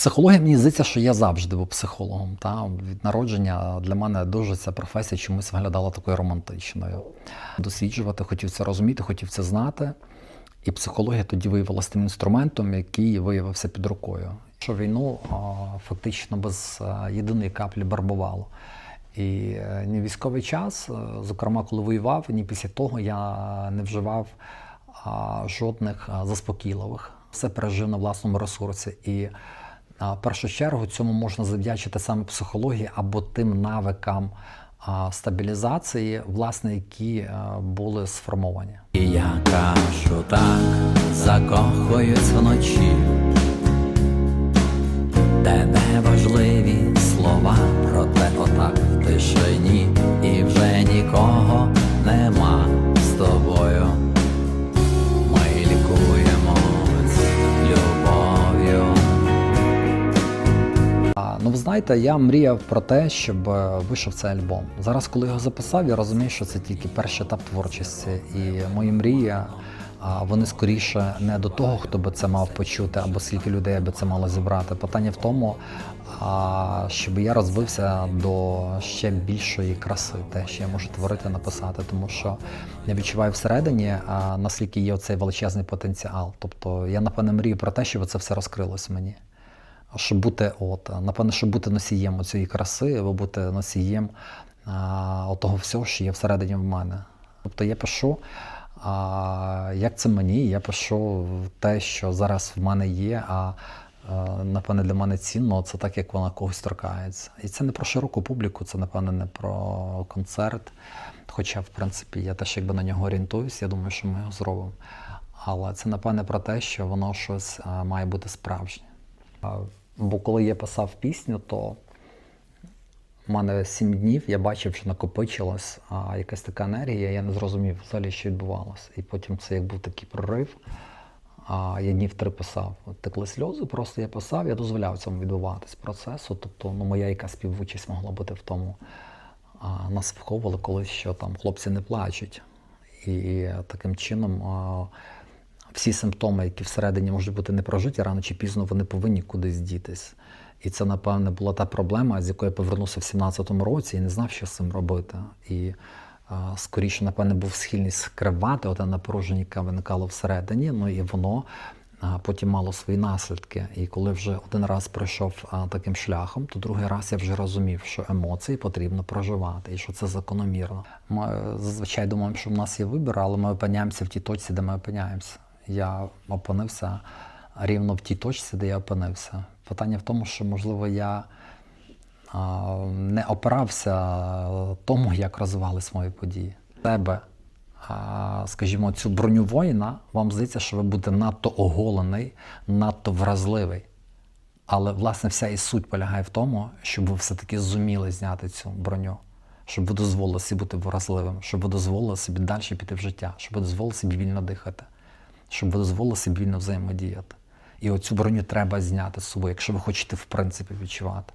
Психологія мені здається, що я завжди був психологом. Та? Від народження для мене дуже ця професія чомусь виглядала такою романтичною. Досліджувати, хотів це розуміти, хотів це знати. І психологія тоді виявилася тим інструментом, який виявився під рукою. Що війну фактично без єдиної каплі барбувало. І е, ні військовий час, е, зокрема, коли воював, ні після того я не вживав жодних заспокійливих. Все пережив на власному ресурсі. І в першу чергу цьому можна завдячити саме психології або тим навикам стабілізації, власне, які були сформовані. Я кажу так, закохуюсь вночі, де не важливі слова, проте отак в тишині, і вже нікого нема Ну, ви знаєте, я мріяв про те, щоб е, вийшов цей альбом. Зараз, коли його записав, я розумію, що це тільки перший етап творчості. І мої мрії, вони скоріше не до того, хто би це мав почути, або скільки людей би це мало зібрати. Питання в тому, щоб я розвився до ще більшої краси, те, що я можу творити, написати, тому що я відчуваю всередині, наскільки є цей величезний потенціал. Тобто я напевне мрію про те, щоб це все розкрилось мені щоб бути, от, напевно, щоб бути носієм цієї краси, або бути носієм а, того всього, що є всередині в мене. Тобто я пишу, а, як це мені, я пишу те, що зараз в мене є, а а, напевне для мене цінно, це так, як вона когось торкається. І це не про широку публіку, це, напевне, не про концерт. Хоча, в принципі, я теж якби на нього орієнтуюсь, я думаю, що ми його зробимо. Але це, напевне, про те, що воно щось а, має бути справжнє. Бо коли я писав пісню, то в мене сім днів я бачив, що накопичилась а, якась така енергія, я не зрозумів взагалі, що відбувалося. І потім це як був такий прорив. А, я днів три писав. От Текли сльози, просто я писав, я дозволяв цьому відбуватись процесу. Тобто, ну, моя якась співучасть могла бути в тому. А, нас вховували колись, що там хлопці не плачуть. І таким чином. А, всі симптоми, які всередині можуть бути не прожиті, рано чи пізно вони повинні кудись дітись. І це, напевне, була та проблема, з якої я повернувся в 17-му році і не знав, що з цим робити. І скоріше, напевне, був схильність скривати оте напруження, яке виникало всередині, ну і воно потім мало свої наслідки. І коли вже один раз пройшов таким шляхом, то другий раз я вже розумів, що емоції потрібно проживати і що це закономірно. Ми зазвичай думаємо, що в нас є вибір, але ми опиняємося в тій точці, де ми опиняємося я опинився рівно в тій точці, де я опинився. Питання в тому, що, можливо, я не опирався тому, як розвивались мої події. Тебе, скажімо, цю броню воїна, вам здається, що ви будете надто оголений, надто вразливий. Але, власне, вся і суть полягає в тому, щоб ви все-таки зуміли зняти цю броню, щоб ви дозволили собі бути вразливим, щоб ви дозволили собі далі піти в життя, щоб ви дозволили собі вільно дихати щоб ви дозволили собі вільно взаємодіяти. І оцю броню треба зняти з собою, якщо ви хочете в принципі відчувати.